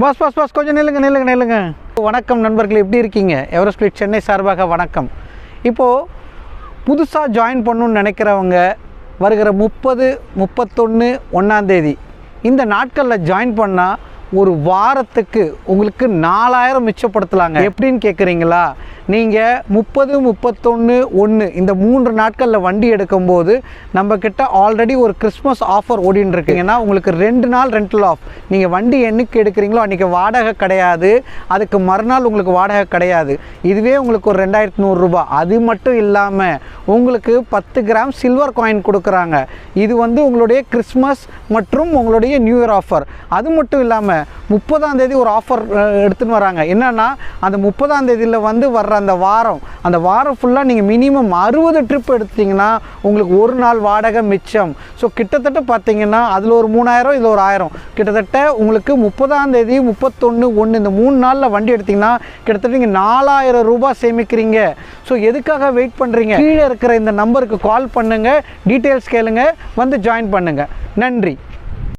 Pass pass pass கொஞ்சம் நில்லுங்க நில்லுங்க நில்லுங்க. வணக்கம் நண்பர்கள் எப்படி இருக்கீங்க? எவரெஸ்ட் சென்னை சார்பாக வணக்கம். இப்போது புதுசாக ஜாயின் பண்ணணும்னு நினைக்கிறவங்க வருகிற முப்பது முப்பத்தொன்று ஒன்றாந்தேதி இந்த நாட்களில் ஜாயின் பண்ணால் ஒரு வாரத்துக்கு உங்களுக்கு நாலாயிரம் மிச்சப்படுத்தலாங்க. எப்படின்னு கேட்குறீங்களா நீங்கள் முப்பது முப்பத்தொன்று ஒன்று இந்த மூன்று நாட்களில் வண்டி எடுக்கும்போது நம்ம ஆல்ரெடி ஒரு கிறிஸ்மஸ் ஆஃபர் ஓடின்னு இருக்குங்கன்னா உங்களுக்கு ரெண்டு நாள் ரெண்டல் ஆஃப் நீங்கள் வண்டி என்னைக்கு எடுக்கிறீங்களோ அன்றைக்கி வாடகை கிடையாது. அதுக்கு மறுநாள் உங்களுக்கு வாடகை கிடையாது. இதுவே உங்களுக்கு ஒரு ரெண்டாயிரத்து நூறுரூபா அது மட்டும் இல்லாமல் உங்களுக்கு பத்து கிராம் சில்வர் காயின் கொடுக்குறாங்க. இது வந்து உங்களுடைய கிறிஸ்மஸ் மற்றும் உங்களுடைய நியூ இயர் ஆஃபர் அது மட்டும் இல்லாமல் முப்பதாம் தேதி ஒரு ஆஃபர் எடுத்துன்னு வராங்க. என்னன்னா அந்த முப்பதாம் தேதியில் வந்து வர்ற அந்த வாரம் அந்த வாரம் ஃபுல்லாக நீங்கள் மினிமம் அறுபது ட்ரிப் எடுத்தீங்கன்னா உங்களுக்கு ஒரு நாள் வாடகை மிச்சம். ஸோ கிட்டத்தட்ட பார்த்தீங்கன்னா அதில் ஒரு மூணாயிரம் இதில் ஒரு ஆயிரம். கிட்டத்தட்ட உங்களுக்கு முப்பதாம் தேதி முப்பத்தொன்று ஒன்று இந்த மூணு நாளில் வண்டி எடுத்தீங்கன்னா கிட்டத்தட்ட நீங்கள் நாலாயிரம் ரூபாய் சேமிக்கிறீங்க. ஸோ எதுக்காக வெயிட் பண்ணுறீங்க கீழே இருக்கிற இந்த நம்பருக்கு கால் பண்ணுங்கள் டீட்டெயில்ஸ் கேளுங்க வந்து ஜாயின் பண்ணுங்கள் நன்றி.